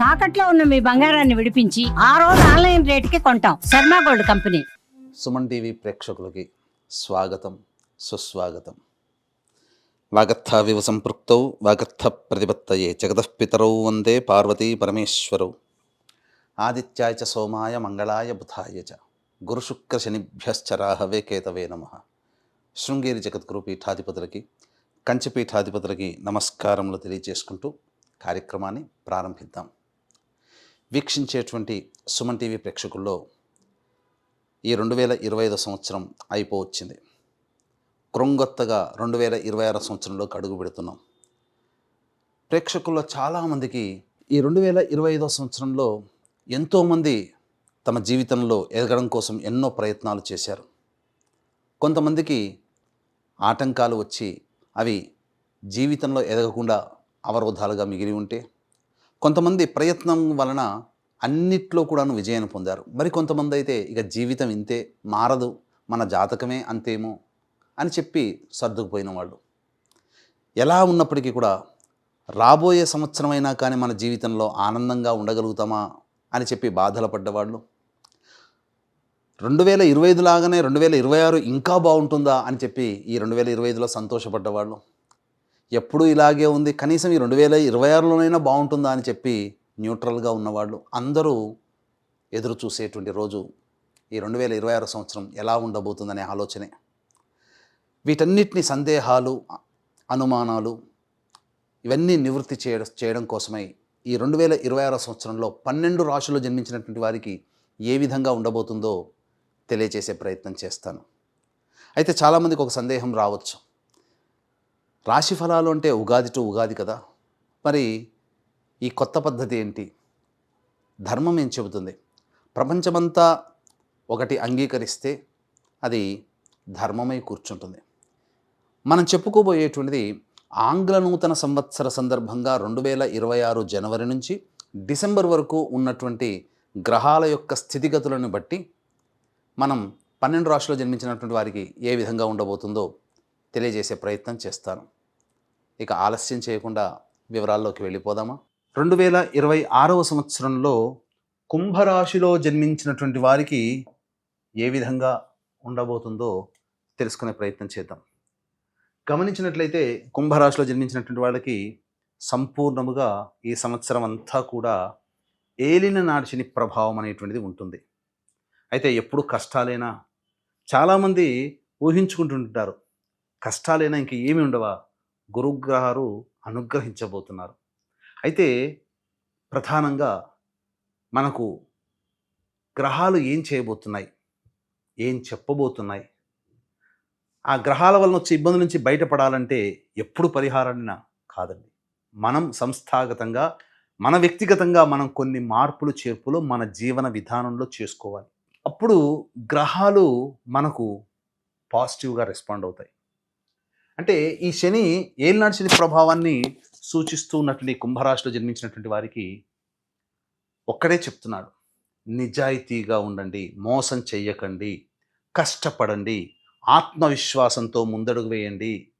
తాకట్లో ఉన్న మీ బంగారాన్ని విడిపించి ఆ రోజు ఆన్లైన్ రేటుకి కొంటాం. Sharma gold company. Suman TV ప్రేక్షకులకి స్వాగతం సుస్వాగతం. వాగర్థావివ సంపృక్తౌ వాగర్థ ప్రతిపత్తయే జగతఃపితరౌ వందే పార్వతీ పరమేశ్వరౌ. ఆదిత్యాయ చ సోమాయ మంగళాయ బుధాయ చ. గురుశుక్ర శనిభ్యశ్చరాహవే కేతవే నమ. శృంగేరి జగద్గురు పీఠాధిపతులకి కంచి పీఠాధిపతులకి నమస్కారములు తెలియజేసుకుంటూ కార్యక్రమాన్ని ప్రారంభిద్దాం. వీక్షించేటువంటి సుమన్ టీవీ ప్రేక్షకుల్లో ఈ రెండు వేల ఇరవై ఐదో సంవత్సరం అయిపోవచ్చింది. క్రొంగొత్తగా రెండు వేల ఇరవై ఆరో సంవత్సరంలోకి అడుగు పెడుతున్నాం. ప్రేక్షకుల్లో చాలామందికి ఈ రెండు వేల ఇరవై ఐదో సంవత్సరంలో ఎంతోమంది తమ జీవితంలో ఎదగడం కోసం ఎన్నో ప్రయత్నాలు చేశారు. కొంతమందికి ఆటంకాలు వచ్చి అవి జీవితంలో ఎదగకుండా అవరోధాలుగా మిగిలి ఉంటే కొంతమంది ప్రయత్నం వలన అన్నిట్లో కూడాను విజయాన్ని పొందారు. మరి కొంతమంది అయితే ఇక జీవితం ఇంతే మారదు మన జాతకమే అంతేమో అని చెప్పి సర్దుకుపోయిన వాళ్ళు. ఎలా ఉన్నప్పటికీ కూడా రాబోయే సంవత్సరమైనా కానీ మన జీవితంలో ఆనందంగా ఉండగలుగుతామా అని చెప్పి బాధలు పడ్డవాళ్ళు. రెండు వేల ఇరవై ఐదు లాగానే రెండు వేల ఇరవై ఆరు ఇంకా బాగుంటుందా అని చెప్పి ఈ రెండు వేల ఇరవై ఐదులో సంతోషపడ్డవాళ్ళు. ఎప్పుడు ఇలాగే ఉంది. కనీసం ఈ రెండు వేల ఇరవై ఆరులోనైనా బాగుంటుందా అని చెప్పి న్యూట్రల్గా ఉన్నవాళ్ళు అందరూ ఎదురు చూసేటువంటి రోజు ఈ రెండు వేల ఇరవై ఆరు సంవత్సరం ఎలా ఉండబోతుందనే ఆలోచనే. వీటన్నిటిని సందేహాలు అనుమానాలు ఇవన్నీ నివృత్తి చేయడం చేయడం కోసమై ఈ రెండు వేల ఇరవై ఆరో సంవత్సరంలో పన్నెండు రాశుల్లో జన్మించినటువంటి వారికి ఏ విధంగా ఉండబోతుందో తెలియజేసే ప్రయత్నం చేస్తాను. అయితే చాలామందికి ఒక సందేహం రావచ్చు. రాశి ఫలాలు అంటే ఉగాది టు ఉగాది కదా. మరి ఈ కొత్త పద్ధతి ఏంటి? ధర్మం ఏం చెబుతుంది? ప్రపంచమంతా ఒకటి అంగీకరిస్తే అది ధర్మమై కూర్చుంటుంది. మనం చెప్పుకోబోయేటువంటిది ఆంగ్ల నూతన సంవత్సర సందర్భంగా రెండు వేల ఇరవై ఆరు జనవరి నుంచి డిసెంబర్ వరకు ఉన్నటువంటి గ్రహాల యొక్క స్థితిగతులను బట్టి మనం పన్నెండు రాష్ట్రాల్లో జన్మించినటువంటి వారికి ఏ విధంగా ఉండబోతుందో తెలియజేసే ప్రయత్నం చేస్తాను. ఇక ఆలస్యం చేయకుండా వివరాల్లోకి వెళ్ళిపోదామా? రెండు వేల ఇరవై ఆరవ సంవత్సరంలో కుంభరాశిలో జన్మించినటువంటి వారికి ఏ విధంగా ఉండబోతుందో తెలుసుకునే ప్రయత్నం చేద్దాం. గమనించినట్లయితే కుంభరాశిలో జన్మించినటువంటి వాళ్ళకి సంపూర్ణముగా ఈ సంవత్సరం అంతా కూడా ఏలిన నాడిచిని ప్రభావం అనేటువంటిది ఉంటుంది. అయితే ఎప్పుడు కష్టాలేనా చాలామంది ఊహించుకుంటుంటారు కష్టాలైనా ఇంక ఏమి ఉండవా? గురుగ్రహాలు అనుగ్రహించబోతున్నారు. అయితే ప్రధానంగా మనకు గ్రహాలు ఏం చేయబోతున్నాయి? ఏం చెప్పబోతున్నాయి? ఆ గ్రహాల వలన వచ్చే ఇబ్బందుల నుంచి బయటపడాలంటే ఎప్పుడు పరిహారాన్ని? కాదండి. మనం సంస్థాగతంగా మన వ్యక్తిగతంగా మనం కొన్ని మార్పులు చేర్పులు మన జీవన విధానంలో చేసుకోవాలి. అప్పుడు గ్రహాలు మనకు పాజిటివ్గా రెస్పాండ్ అవుతాయి. అంటే ఈ శని ఏలినాడు శని ప్రభావాన్ని సూచిస్తూ ఉన్నటువంటి కుంభరాశిలో జన్మించినటువంటి వారికి ఒక్కడే చెప్తున్నాడు నిజాయితీగా ఉండండి మోసం చెయ్యకండి కష్టపడండి ఆత్మవిశ్వాసంతో ముందడుగు వేయండి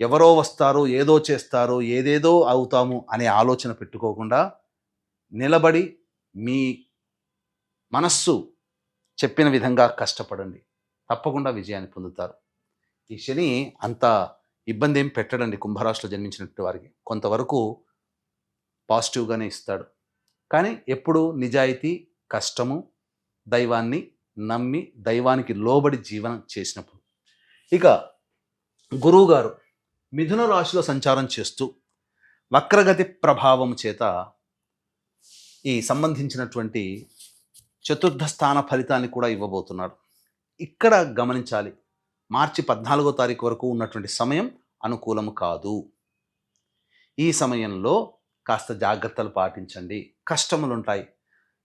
ఎవరో వస్తారు ఏదో చేస్తారు ఏదేదో అవుతాము అనే ఆలోచన పెట్టుకోకుండా నిలబడి మీ మనస్సు చెప్పిన విధంగా కష్టపడండి. తప్పకుండా విజయాన్ని పొందుతారు. ఈ శని అంత ఇబ్బంది ఏం పెట్టడండి కుంభరాశిలో జన్మించినటువంటి వారికి. కొంతవరకు పాజిటివ్గానే ఇస్తాడు. కానీ ఎప్పుడు నిజాయితీ కష్టము దైవాన్ని నమ్మి దైవానికి లోబడి జీవనం చేసినప్పుడు. ఇక గురువుగారు మిథున రాశిలో సంచారం చేస్తూ వక్రగతి ప్రభావం చేత ఈ సంబంధించినటువంటి చతుర్థ స్థాన ఫలితాన్ని కూడా ఇవ్వబోతున్నారు. ఇక్కడ గమనించాలి. మార్చి పద్నాలుగో తారీఖు వరకు ఉన్నటువంటి సమయం అనుకూలము కాదు. ఈ సమయంలో కాస్త జాగ్రత్తలు పాటించండి. కష్టములు ఉంటాయి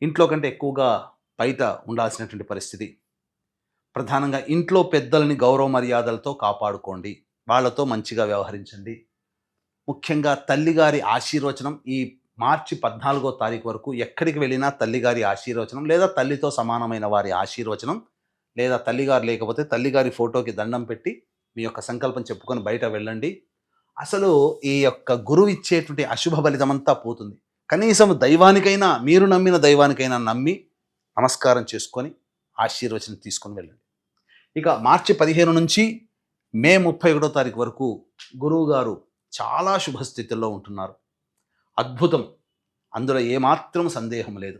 ఇంట్లో కంటే ఎక్కువగా బయట ఉండాల్సినటువంటి పరిస్థితి. ప్రధానంగా ఇంట్లో పెద్దలని గౌరవ మర్యాదలతో కాపాడుకోండి. వాళ్ళతో మంచిగా వ్యవహరించండి. ముఖ్యంగా తల్లిగారి ఆశీర్వచనం ఈ మార్చి పద్నాలుగో తారీఖు వరకు ఎక్కడికి వెళ్ళినా తల్లిగారి ఆశీర్వచనం లేదా తల్లితో సమానమైన వారి ఆశీర్వచనం లేదా తల్లిగారు లేకపోతే తల్లిగారి ఫోటోకి దండం పెట్టి మీ యొక్క సంకల్పం చెప్పుకొని బయట వెళ్ళండి. అసలు ఈ యొక్క గురువు ఇచ్చేటువంటి అశుభ ఫలితం అంతా పోతుంది. కనీసం దైవానికైనా మీరు నమ్మిన దైవానికైనా నమ్మి నమస్కారం చేసుకొని ఆశీర్వచనం తీసుకొని వెళ్ళండి. ఇక మార్చి పదిహేను నుంచి మే ముప్పై ఒకటో తారీఖు వరకు గురువుగారు చాలా శుభస్థితిలో ఉంటున్నారు. అద్భుతం. అందులో ఏమాత్రం సందేహం లేదు.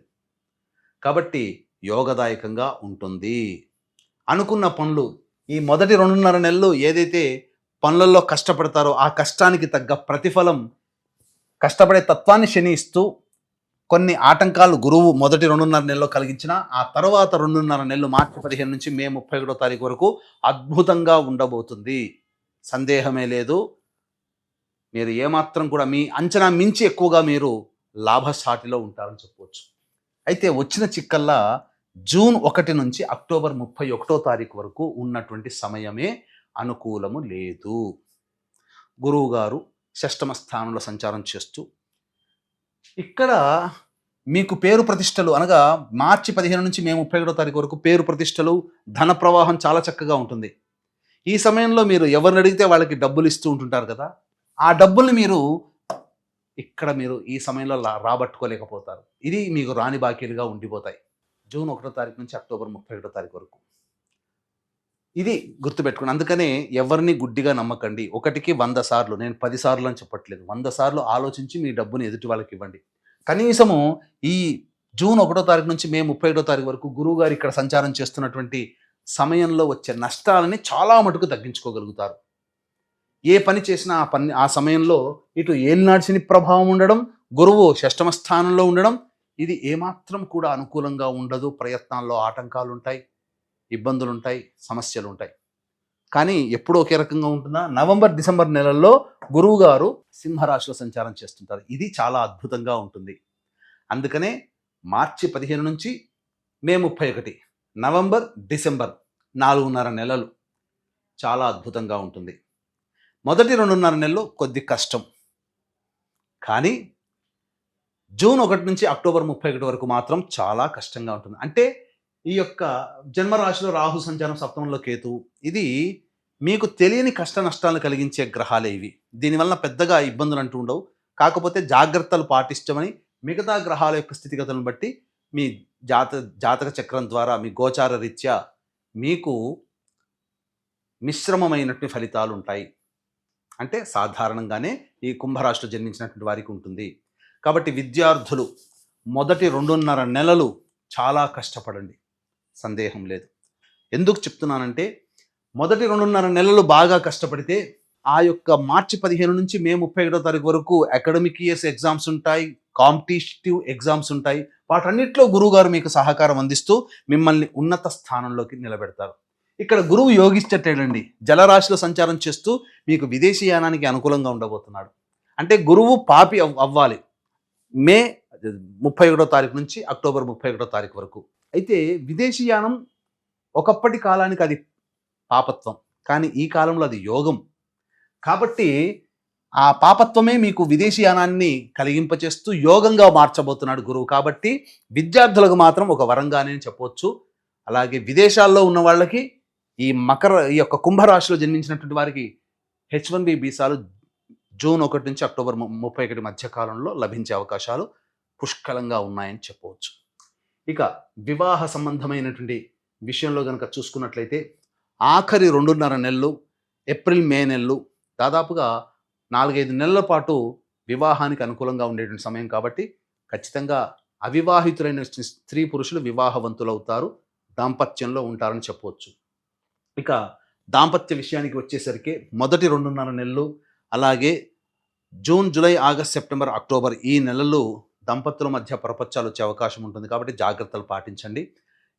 కాబట్టి యోగదాయకంగా ఉంటుంది. అనుకున్న పనులు ఈ మొదటి రెండున్నర నెలలు ఏదైతే పనులలో కష్టపడతారో ఆ కష్టానికి తగ్గ ప్రతిఫలం కష్టపడే తత్వాన్ని శనిస్తూ కొన్ని ఆటంకాలు గురువు మొదటి రెండున్నర నెలలో కలిగించిన ఆ తర్వాత రెండున్నర నెలలు మార్చి పదిహేను నుంచి మే ముప్పై ఒకటో తారీఖు వరకు అద్భుతంగా ఉండబోతుంది. సందేహమే లేదు. మీరు ఏమాత్రం కూడా మీ అంచనా మించి ఎక్కువగా మీరు లాభసాటిలో ఉంటారని చెప్పవచ్చు. అయితే వచ్చిన చిక్కల్లా జూన్ ఒకటి నుంచి అక్టోబర్ ముప్పై ఒకటో తారీఖు వరకు ఉన్నటువంటి సమయమే అనుకూలము లేదు. గురువుగారు షష్టమ స్థానంలో సంచారం చేస్తూ ఇక్కడ మీకు పేరు ప్రతిష్టలు అనగా మార్చి పదిహేను నుంచి మే ముప్పై ఒకటో తారీఖు వరకు పేరు ప్రతిష్టలు ధన ప్రవాహం చాలా చక్కగా ఉంటుంది. ఈ సమయంలో మీరు ఎవరిని అడిగితే వాళ్ళకి డబ్బులు ఇస్తూ ఉంటుంటారు కదా ఆ డబ్బుల్ని మీరు ఇక్కడ మీరు ఈ సమయంలో రాబట్టుకోలేకపోతారు. ఇది మీకు రాని బాకీలుగా ఉండిపోతాయి. జూన్ ఒకటో తారీఖు నుంచి అక్టోబర్ ముప్పై ఒకటో తారీఖు వరకు. ఇది గుర్తుపెట్టుకుని అందుకనే ఎవరిని గుడ్డిగా నమ్మకండి. ఒకటికి వంద సార్లు నేను పది సార్లు అని చెప్పట్లేదు. వంద సార్లు ఆలోచించి మీ డబ్బుని ఎదుటి వాళ్ళకి ఇవ్వండి. కనీసము ఈ జూన్ ఒకటో తారీఖు నుంచి మే ముప్పై ఒకటో తారీఖు వరకు గురువు గారు ఇక్కడ సంచారం చేస్తున్నటువంటి సమయంలో వచ్చే నష్టాలని చాలా మటుకు తగ్గించుకోగలుగుతారు. ఏ పని చేసినా ఆ పని ఆ సమయంలో ఇటు ఏలినాడ్సిని ప్రభావం ఉండడం గురువు షష్టమ స్థానంలో ఉండడం ఇది ఏమాత్రం కూడా అనుకూలంగా ఉండదు. ప్రయత్నాల్లో ఆటంకాలు ఉంటాయి ఇబ్బందులు ఉంటాయి సమస్యలు ఉంటాయి కానీ ఎప్పుడు ఒకే రకంగా ఉంటుందా? నవంబర్ డిసెంబర్ నెలల్లో గురువు గారు సింహరాశిలో సంచారం చేస్తుంటారు. ఇది చాలా అద్భుతంగా ఉంటుంది. అందుకనే మార్చి పదిహేను నుంచి మే ముప్పై ఒకటి నవంబర్ డిసెంబర్ నాలుగున్నర నెలలు చాలా అద్భుతంగా ఉంటుంది. మొదటి రెండున్నర నెలలు కొద్ది కష్టం. కానీ జూన్ ఒకటి నుంచి అక్టోబర్ ముప్పై ఒకటి వరకు మాత్రం చాలా కష్టంగా ఉంటుంది. అంటే ఈ యొక్క జన్మరాశిలో రాహు సంచారం సప్తమంలో కేతు ఇది మీకు తెలియని కష్ట నష్టాలను కలిగించే గ్రహాలే ఇవి. దీనివల్ల పెద్దగా ఇబ్బందులు అంటూ ఉండవు. కాకపోతే జాగ్రత్తలు పాటించమని మిగతా గ్రహాల యొక్క స్థితిగతులను బట్టి మీ జాత జాతక చక్రం ద్వారా మీ గోచార రీత్యా మీకు మిశ్రమమైనటువంటి ఫలితాలు ఉంటాయి. అంటే సాధారణంగానే ఈ కుంభరాశిలో జన్మించినటువంటి వారికి ఉంటుంది. కాబట్టి విద్యార్థులు మొదటి రెండున్నర నెలలు చాలా కష్టపడండి. సందేహం లేదు. ఎందుకు చెప్తున్నానంటే మొదటి రెండున్నర నెలలు బాగా కష్టపడితే ఆ యొక్క మార్చి పదిహేను నుంచి మే ముప్పై ఒకటో తారీఖు వరకు అకాడమిక్ ఇయర్స్ ఎగ్జామ్స్ ఉంటాయి కాంపిటేటివ్ ఎగ్జామ్స్ ఉంటాయి. వాటన్నిటిలో గురువు గారు మీకు సహకారం అందిస్తూ మిమ్మల్ని ఉన్నత స్థానంలోకి నిలబెడతారు. ఇక్కడ గురువు యోగిస్తేటండి జలరాశిలో సంచారం చేస్తూ మీకు విదేశీయానానికి అనుకూలంగా ఉండబోతున్నాడు. అంటే గురువు పాపి అవ్- అవ్వాలి. మే ముప్పై ఒకటో తారీఖు నుంచి అక్టోబర్ ముప్పై ఒకటో తారీఖు వరకు. అయితే విదేశీయానం ఒకప్పటి కాలానికి అది పాపత్వం. కానీ ఈ కాలంలో అది యోగం. కాబట్టి ఆ పాపత్వమే మీకు విదేశీయానాన్ని కలిగింపచేస్తూ యోగంగా మార్చబోతున్నాడు గురువు. కాబట్టి విద్యార్థులకు మాత్రం ఒక వరంగానే చెప్పవచ్చు. అలాగే విదేశాల్లో ఉన్న వాళ్ళకి ఈ మకర ఈ యొక్క కుంభరాశిలో జన్మించినటువంటి వారికి హెచ్ వన్ బి వీసాలు జూన్ ఒకటి నుంచి అక్టోబర్ ముప్పై ఒకటి మధ్య కాలంలో లభించే అవకాశాలు పుష్కలంగా ఉన్నాయని చెప్పవచ్చు. ఇక వివాహ సంబంధమైనటువంటి విషయంలో కనుక చూసుకున్నట్లయితే ఆఖరి రెండున్నర నెలలు ఏప్రిల్ మే నెలలు దాదాపుగా నాలుగైదు నెలల పాటు వివాహానికి అనుకూలంగా ఉండేటువంటి సమయం కాబట్టి ఖచ్చితంగా అవివాహితులైన స్త్రీ పురుషులు వివాహవంతులవుతారు దాంపత్యంలో ఉంటారని చెప్పవచ్చు. ఇక దాంపత్య విషయానికి వచ్చేసరికి మొదటి రెండున్నర నెలలు అలాగే June July August September October ఈ నెలలు దంపతుల మధ్య ప్రపంచాలు వచ్చే అవకాశం ఉంటుంది కాబట్టి జాగ్రత్తలు పాటించండి.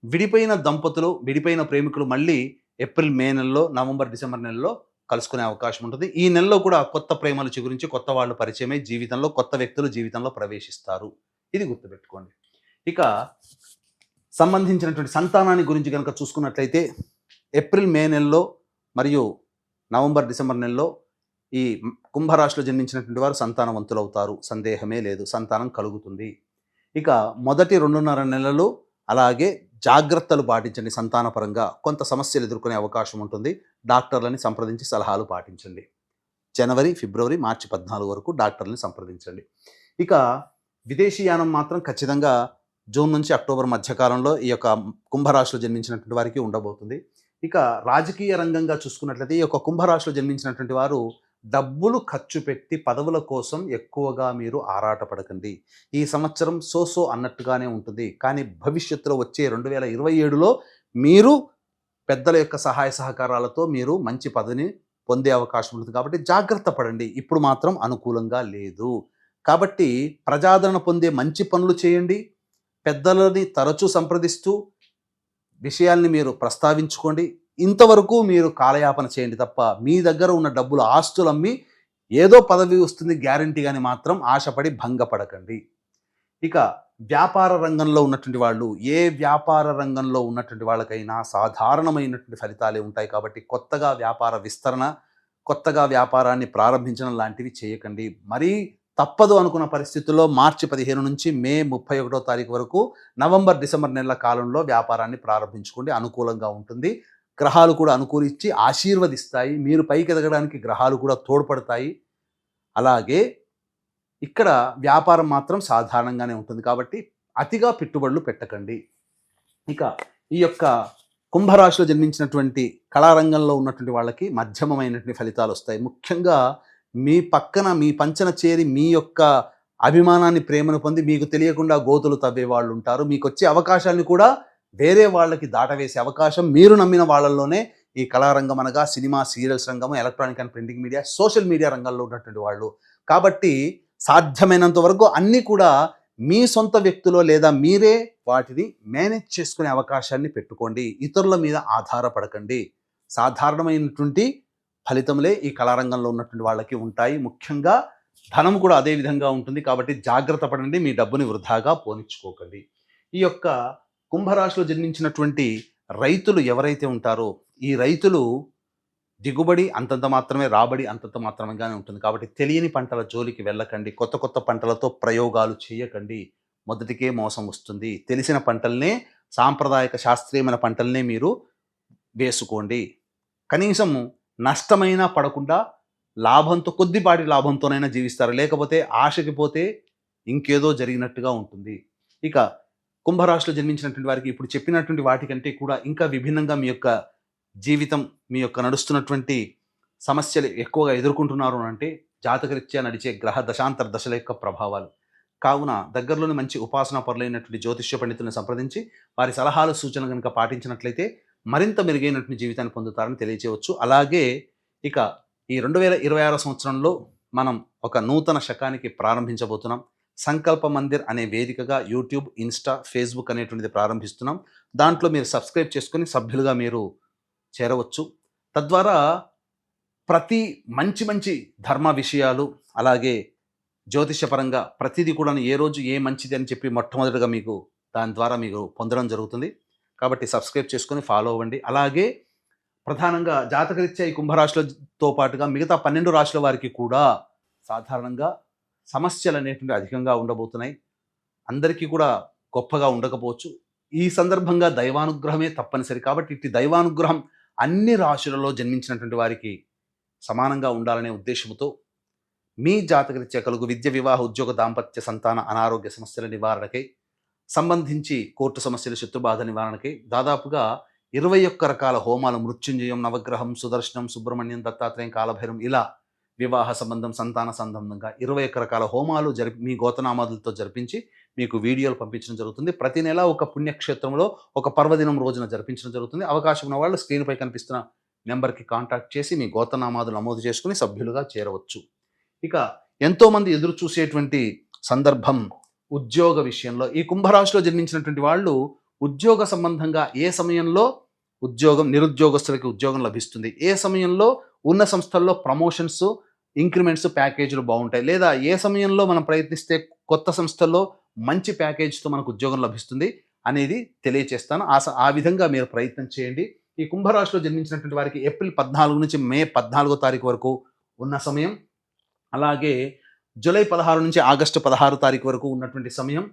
విడిపోయిన దంపతులు విడిపోయిన ప్రేమికులు మళ్ళీ ఏప్రిల్ మే నెలలో నవంబర్ డిసెంబర్ నెలలో కలుసుకునే అవకాశం ఉంటుంది. ఈ నెలలో కూడా కొత్త ప్రేమలు చిగురించి కొత్త వాళ్ళు పరిచయమై జీవితంలో కొత్త వ్యక్తులు జీవితంలో ప్రవేశిస్తారు. ఇది గుర్తుపెట్టుకోండి. ఇక సంబంధించినటువంటి సంతానాన్ని గురించి కనుక చూసుకున్నట్లయితే ఏప్రిల్ మే నెలలో మరియు నవంబర్ డిసెంబర్ నెలలో ఈ కుంభరాశిలో జన్మించినటువంటి వారు సంతానవంతులు అవుతారు సందేహమే లేదు. సంతానం కలుగుతుంది. ఇక మొదటి రెండున్నర నెలలు అలాగే జాగ్రత్తలు పాటించండి సంతానపరంగా. కొంత సమస్యలు ఎదుర్కొనే అవకాశం ఉంటుంది. డాక్టర్లని సంప్రదించి సలహాలు పాటించండి. జనవరి ఫిబ్రవరి మార్చి పద్నాలుగు వరకు డాక్టర్ని సంప్రదించండి. ఇక విదేశీయానం మాత్రం ఖచ్చితంగా జూన్ నుంచి అక్టోబర్ మధ్యకాలంలో ఈ యొక్క కుంభరాశిలో జన్మించినటువంటి వారికి ఉండబోతుంది. ఇక రాజకీయ రంగంగా చూసుకున్నట్లయితే ఈ యొక్క కుంభరాశిలో జన్మించినటువంటి వారు డబ్బులు ఖర్చు పెట్టి పదవుల కోసం ఎక్కువగా మీరు ఆరాటపడకండి. ఈ సంవత్సరం సో సో అన్నట్టుగానే ఉంటుంది. కానీ భవిష్యత్తులో వచ్చే రెండు వేల ఇరవై ఏడులో మీరు పెద్దల యొక్క సహాయ సహకారాలతో మీరు మంచి పదవిని పొందే అవకాశం ఉంటుంది. కాబట్టి జాగ్రత్త పడండి. ఇప్పుడు మాత్రం అనుకూలంగా లేదు. కాబట్టి ప్రజాదరణ పొందే మంచి పనులు చేయండి. పెద్దలని తరచూ సంప్రదిస్తూ విషయాల్ని మీరు ప్రస్తావించుకోండి. ఇంతవరకు మీరు కాలయాపన చేయండి తప్ప మీ దగ్గర ఉన్న డబ్బులు ఆస్తులు అమ్మి ఏదో పదవి వస్తుంది గ్యారంటీ కానీ మాత్రం ఆశపడి భంగపడకండి. ఇక వ్యాపార రంగంలో ఉన్నటువంటి వాళ్ళు ఏ వ్యాపార రంగంలో ఉన్నటువంటి వాళ్ళకైనా సాధారణమైనటువంటి ఫలితాలే ఉంటాయి కాబట్టి కొత్తగా వ్యాపార విస్తరణ కొత్తగా వ్యాపారాన్ని ప్రారంభించడం లాంటివి చేయకండి. మరీ తప్పదు అనుకున్న పరిస్థితుల్లో మార్చి పదిహేను నుంచి మే ముప్పై ఒకటో తారీఖు వరకు నవంబర్ డిసెంబర్ నెలల కాలంలో వ్యాపారాన్ని ప్రారంభించుకోండి. అనుకూలంగా ఉంటుంది. గ్రహాలు కూడా అనుకూలించి ఆశీర్వదిస్తాయి. మీరు పైకి ఎదగడానికి గ్రహాలు కూడా తోడ్పడతాయి. అలాగే ఇక్కడ వ్యాపారం మాత్రం సాధారణంగానే ఉంటుంది కాబట్టి అతిగా పెట్టుబడులు పెట్టకండి. ఇక ఈ యొక్క కుంభరాశిలో జన్మించినటువంటి కళారంగంలో ఉన్నటువంటి వాళ్ళకి మధ్యమమైనటువంటి ఫలితాలు వస్తాయి. ముఖ్యంగా మీ పక్కన మీ పంచన చేరి మీ యొక్క అభిమానాన్ని ప్రేమను పొంది మీకు తెలియకుండా గోతులు తవ్వే వాళ్ళు ఉంటారు. మీకు వచ్చే అవకాశాన్ని కూడా వేరే వాళ్ళకి దాటవేసే అవకాశం మీరు నమ్మిన వాళ్ళల్లోనే ఈ కళారంగం అనగా సినిమా సీరియల్స్ రంగము electronic and printing media social media రంగంలో ఉన్నటువంటి వాళ్ళు. కాబట్టి సాధ్యమైనంత వరకు అన్నీ కూడా మీ సొంత వ్యక్తులో లేదా మీరే వాటిని మేనేజ్ చేసుకునే అవకాశాన్ని పెట్టుకోండి. ఇతరుల మీద ఆధారపడకండి. సాధారణమైనటువంటి ఫలితములే ఈ కళారంగంలో ఉన్నటువంటి వాళ్ళకి ఉంటాయి. ముఖ్యంగా ధనం కూడా అదే విధంగా ఉంటుంది కాబట్టి జాగ్రత్త పడండి. మీ డబ్బుని వృధాగా పోనిచ్చుకోకండి. ఈ యొక్క కుంభరాశిలో జన్మించినటువంటి రైతులు ఎవరైతే ఉంటారో ఈ రైతులు దిగుబడి అంతంత మాత్రమే రాబడి అంతంత మాత్రమేగానే ఉంటుంది. కాబట్టి తెలియని పంటల జోలికి వెళ్ళకండి. కొత్త కొత్త పంటలతో ప్రయోగాలు చేయకండి. మొదటికే మోసం వస్తుంది. తెలిసిన పంటల్నే సాంప్రదాయక శాస్త్రీయమైన పంటల్నే మీరు వేసుకోండి. కనీసం నష్టమైనా పడకుండా లాభంతో కొద్దిపాటి లాభంతోనైనా జీవిస్తారు? లేకపోతే ఆశకి పోతే ఇంకేదో జరిగినట్టుగా ఉంటుంది. ఇక కుంభరాశిలో జన్మించినటువంటి వారికి ఇప్పుడు చెప్పినటువంటి వాటికంటే కూడా ఇంకా విభిన్నంగా మీ యొక్క జీవితం మీ యొక్క నడుస్తున్నటువంటి సమస్యలు ఎక్కువగా ఎదుర్కొంటున్నారు అంటే జాతకరీత్యా నడిచే గ్రహ దశాంతర దశల యొక్క ప్రభావాలు. కావున దగ్గరలోని మంచి ఉపాసన పరులైనటువంటి జ్యోతిష్య పండితులను సంప్రదించి వారి సలహాలు సూచనలు కనుక పాటించినట్లయితే మరింత మెరుగైనటువంటి జీవితాన్ని పొందుతారని తెలియజేయవచ్చు అలాగే ఇక ఈ రెండు వేల ఇరవై ఆరో సంవత్సరంలో మనం ఒక నూతన శకానికి ప్రారంభించబోతున్నాం. సంకల్ప మందిర్ అనే వేదికగా యూట్యూబ్ ఇన్స్టా ఫేస్బుక్ అనేటువంటిది ప్రారంభిస్తున్నాం. దాంట్లో మీరు సబ్స్క్రైబ్ చేసుకొని సభ్యులుగా మీరు చేరవచ్చు. తద్వారా ప్రతి మంచి మంచి ధర్మ విషయాలు అలాగే జ్యోతిషపరంగా ప్రతిదీ కూడా ఏ రోజు ఏ మంచిది అని చెప్పి మొట్టమొదటిగా మీకు దాని ద్వారా మీకు పొందడం జరుగుతుంది. కాబట్టి సబ్స్క్రైబ్ చేసుకొని ఫాలో అవ్వండి. అలాగే ప్రధానంగా జాతకరీత్యా ఈ కుంభరాశులతో పాటుగా మిగతా పన్నెండు రాశుల వారికి కూడా సాధారణంగా సమస్యలు అనేటువంటి అధికంగా ఉండబోతున్నాయి. అందరికీ కూడా గొప్పగా ఉండకపోవచ్చు. ఈ సందర్భంగా దైవానుగ్రహమే తప్పనిసరి. కాబట్టి ఇట్టి దైవానుగ్రహం అన్ని రాశులలో జన్మించినటువంటి వారికి సమానంగా ఉండాలనే ఉద్దేశంతో మీ జాతకరీత్యా కలుగు విద్య వివాహ ఉద్యోగ దాంపత్య సంతాన అనారోగ్య సమస్యల నివారణకై సంబంధించి కోర్టు సమస్యల శత్రుబాధ నివారణకై దాదాపుగా ఇరవై ఒక్క రకాల హోమాలు మృత్యుంజయం నవగ్రహం సుదర్శనం సుబ్రహ్మణ్యం దత్తాత్రేయం కాలభైరం ఇలా వివాహ సంబంధం సంతాన సంబంధంగా ఇరవై ఒక్క రకాల హోమాలు జరిపి మీ గోతనామాదులతో జరిపించి మీకు వీడియోలు పంపించడం జరుగుతుంది. ప్రతి నెల ఒక పుణ్యక్షేత్రంలో ఒక పర్వదినం రోజున జరిపించడం జరుగుతుంది. అవకాశం ఉన్న వాళ్ళు స్క్రీన్పై కనిపిస్తున్న నెంబర్కి కాంటాక్ట్ చేసి మీ గోతనామాదులు నమోదు చేసుకుని సభ్యులుగా చేరవచ్చు. ఇక ఎంతోమంది ఎదురు చూసేటువంటి సందర్భం ఉద్యోగ విషయంలో. ఈ కుంభరాశిలో జన్మించినటువంటి వాళ్ళు ఉద్యోగ సంబంధంగా ఏ సమయంలో ఉద్యోగం నిరుద్యోగస్తులకి ఉద్యోగం లభిస్తుంది? ఏ సమయంలో ఉన్న సంస్థల్లో ప్రమోషన్స్ ఇంక్రిమెంట్స్ ప్యాకేజీలు బాగుంటాయి. లేదా ఏ సమయంలో మనం ప్రయత్నిస్తే కొత్త సంస్థల్లో మంచి ప్యాకేజ్తో మనకు ఉద్యోగం లభిస్తుంది అనేది తెలియచేస్తాను. ఆ ఆ విధంగా మీరు ప్రయత్నం చేయండి. ఈ కుంభరాశిలో జన్మించినటువంటి వారికి ఏప్రిల్ పద్నాలుగు నుంచి మే పద్నాలుగో తారీఖు వరకు ఉన్న సమయం అలాగే జూలై పదహారు నుంచి ఆగస్టు పదహారు తారీఖు వరకు ఉన్నటువంటి సమయం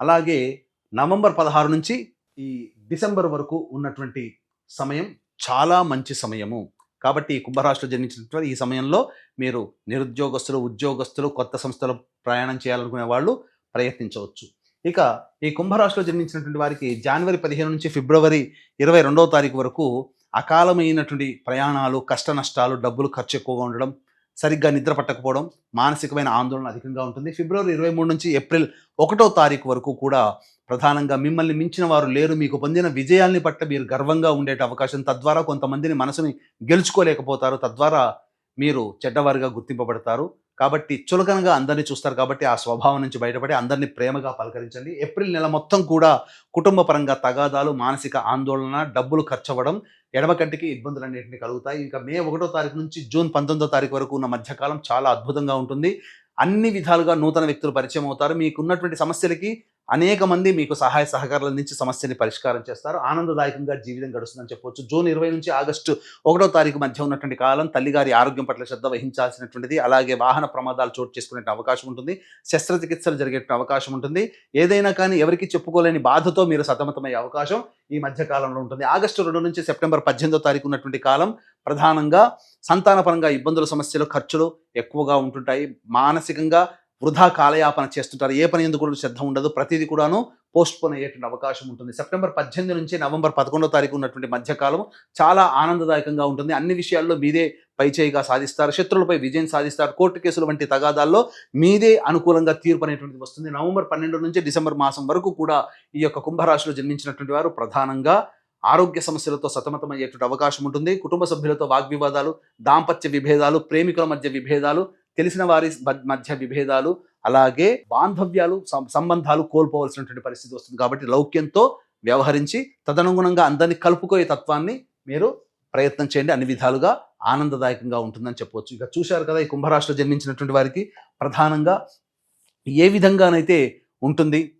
అలాగే నవంబర్ పదహారు నుంచి ఈ డిసెంబర్ వరకు ఉన్నటువంటి సమయం చాలా మంచి సమయము. కాబట్టి కుంభరాశిలో జన్మించినటువంటి ఈ సమయంలో మీరు నిరుద్యోగస్తులు ఉద్యోగస్తులు కొత్త సంస్థలు ప్రయాణం చేయాలనుకునే వాళ్ళు ప్రయత్నించవచ్చు. ఇక ఈ కుంభరాశిలో జన్మించినటువంటి వారికి జనవరి పదిహేను నుంచి ఫిబ్రవరి ఇరవై రెండవ తారీఖు వరకు అకాలమైనటువంటి ప్రయాణాలు కష్ట నష్టాలు డబ్బులు ఖర్చు ఎక్కువగా ఉండడం సరిగ్గా నిద్ర పట్టకపోవడం మానసికమైన ఆందోళన అధికంగా ఉంటుంది. ఫిబ్రవరి ఇరవై మూడు నుంచి ఏప్రిల్ ఒకటో తారీఖు వరకు కూడా ప్రధానంగా మిమ్మల్ని మించిన వారు లేరు. మీకు పొందిన విజయాల్ని పట్ల మీరు గర్వంగా ఉండేట అవకాశం తద్వారా కొంతమందిని మనసుని గెలుచుకోలేకపోతారు. తద్వారా మీరు చెడ్డవారిగా గుర్తింపబడతారు. కాబట్టి చులకనగా అందరినీ చూస్తారు కాబట్టి ఆ స్వభావం నుంచి బయటపడి అందరినీ ప్రేమగా పలకరించండి. ఏప్రిల్ నెల మొత్తం కూడా కుటుంబ పరంగా తగాదాలు మానసిక ఆందోళన డబ్బులు ఖర్చవ్వడం ఎడమకంటికి ఇబ్బందులు అన్నింటినీ కలుగుతాయి. ఇంకా మే ఒకటో తారీఖు నుంచి జూన్ పంతొమ్మిదో తారీఖు వరకు ఉన్న మధ్యకాలం చాలా అద్భుతంగా ఉంటుంది. అన్ని విధాలుగా నూతన వ్యక్తులు పరిచయం అవుతారు. మీకున్నటువంటి సమస్యలకి అనేక మంది మీకు సహాయ సహకారాలు అందించి సమస్యని పరిష్కారం చేస్తారు. ఆనందదాయకంగా జీవితం గడుస్తుందని చెప్పవచ్చు జూన్ ఇరవై నుంచి ఆగస్టు ఒకటో తారీఖు మధ్య ఉన్నటువంటి కాలం తల్లిగారి ఆరోగ్యం పట్ల శ్రద్ధ వహించాల్సినటువంటిది. అలాగే వాహన ప్రమాదాలు చోటు చేసుకునే అవకాశం ఉంటుంది. శస్త్రచికిత్సలు జరిగే అవకాశం ఉంటుంది. ఏదైనా కానీ ఎవరికి చెప్పుకోలేని బాధతో మీరు సతమతమయ్యే అవకాశం ఈ మధ్య కాలంలో ఉంటుంది. ఆగస్టు రెండు నుంచి సెప్టెంబర్ పద్దెనిమిదో తారీఖు ఉన్నటువంటి కాలం ప్రధానంగా సంతానపరంగా ఇబ్బందుల సమస్యలు ఖర్చులు ఎక్కువగా ఉంటుంటాయి. మానసికంగా వృధా కాలయాపన చేస్తుంటారు. ఏ పని ఎందుకు కూడా శ్రద్ధ ఉండదు. ప్రతిదీ కూడాను పోస్ట్పోన్ అయ్యేటువంటి అవకాశం ఉంటుంది. సెప్టెంబర్ పద్దెనిమిది నుంచి నవంబర్ పదకొండో తారీఖు ఉన్నటువంటి మధ్యకాలం చాలా ఆనందదాయకంగా ఉంటుంది. అన్ని విషయాల్లో మీదే పైచేయిగా సాధిస్తారు. శత్రువులపై విజయం సాధిస్తారు. కోర్టు కేసులు వంటి తగాదాల్లో మీదే అనుకూలంగా తీర్పు అనేటువంటిది వస్తుంది. నవంబర్ పన్నెండు నుంచి డిసెంబర్ మాసం వరకు కూడా ఈ యొక్క కుంభరాశిలో జన్మించినటువంటి వారు ప్రధానంగా ఆరోగ్య సమస్యలతో సతమతమయ్యేటువంటి అవకాశం ఉంటుంది. కుటుంబ సభ్యులతో వాగ్వివాదాలు దాంపత్య విభేదాలు ప్రేమికుల మధ్య విభేదాలు తెలిసిన వారి మధ్య- మధ్య విభేదాలు అలాగే బాంధవ్యాలు సం- సంబంధాలు కోల్పోవలసినటువంటి పరిస్థితి వస్తుంది కాబట్టి లౌక్యంతో వ్యవహరించి తదనుగుణంగా అందరినీ కలుపుకోయే తత్వాన్ని మీరు ప్రయత్నం చేయండి. అన్ని విధాలుగా ఆనందదాయకంగా ఉంటుందని చెప్పవచ్చు. ఇక చూశారు కదా ఈ కుంభరాశిలో జన్మించినటువంటి వారికి ప్రధానంగా ఏ విధంగానైతే ఉంటుంది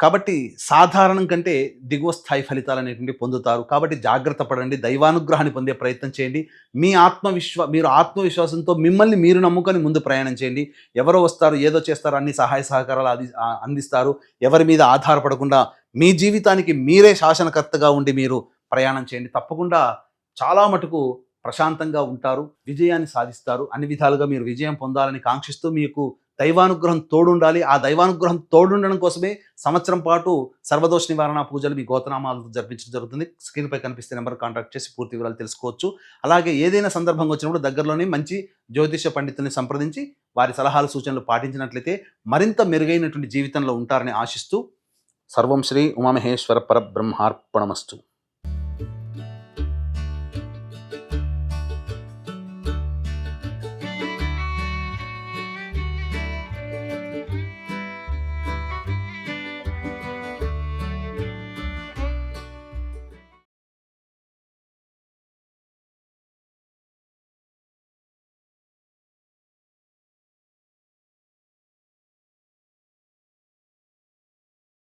కాబట్టి సాధారణం కంటే దిగువ స్థాయి ఫలితాలు అనేటువంటి పొందుతారు. కాబట్టి జాగ్రత్త పడండి. దైవానుగ్రహాన్ని పొందే ప్రయత్నం చేయండి. మీ ఆత్మవిశ్వా మీరు ఆత్మవిశ్వాసంతో మిమ్మల్ని మీరు నమ్ముకొని ముందు ప్రయాణం చేయండి. ఎవరో వస్తారు ఏదో చేస్తారు అన్ని సహాయ సహకారాలు అది అందిస్తారు. ఎవరి మీద ఆధారపడకుండా మీ జీవితానికి మీరే శాసనకర్తగా ఉండి మీరు ప్రయాణం చేయండి. తప్పకుండా చాలా మటుకు ప్రశాంతంగా ఉంటారు. విజయాన్ని సాధిస్తారు. అన్ని విధాలుగా మీరు విజయం పొందాలని కాంక్షిస్తూ మీకు దైవానుగ్రహం తోడుండాలి. ఆ దైవానుగ్రహం తోడుండడం కోసమే సంవత్సరం పాటు సర్వదోష నివారణ పూజలు మీ గోతనామాలతో జరిపించడం జరుగుతుంది. స్క్రీన్పై కనిపిస్తే నెంబర్ కాంటాక్ట్ చేసి పూర్తి వివరాలు తెలుసుకోవచ్చు. అలాగే ఏదైనా సందర్భంగా వచ్చినప్పుడు దగ్గరలోనే మంచి జ్యోతిష పండితుల్ని సంప్రదించి వారి సలహాలు సూచనలు పాటించినట్లయితే మరింత మెరుగైనటువంటి జీవితంలో ఉంటారని ఆశిస్తూ సర్వం శ్రీ ఉమామహేశ్వర పరబ్రహ్మార్పణమస్తు.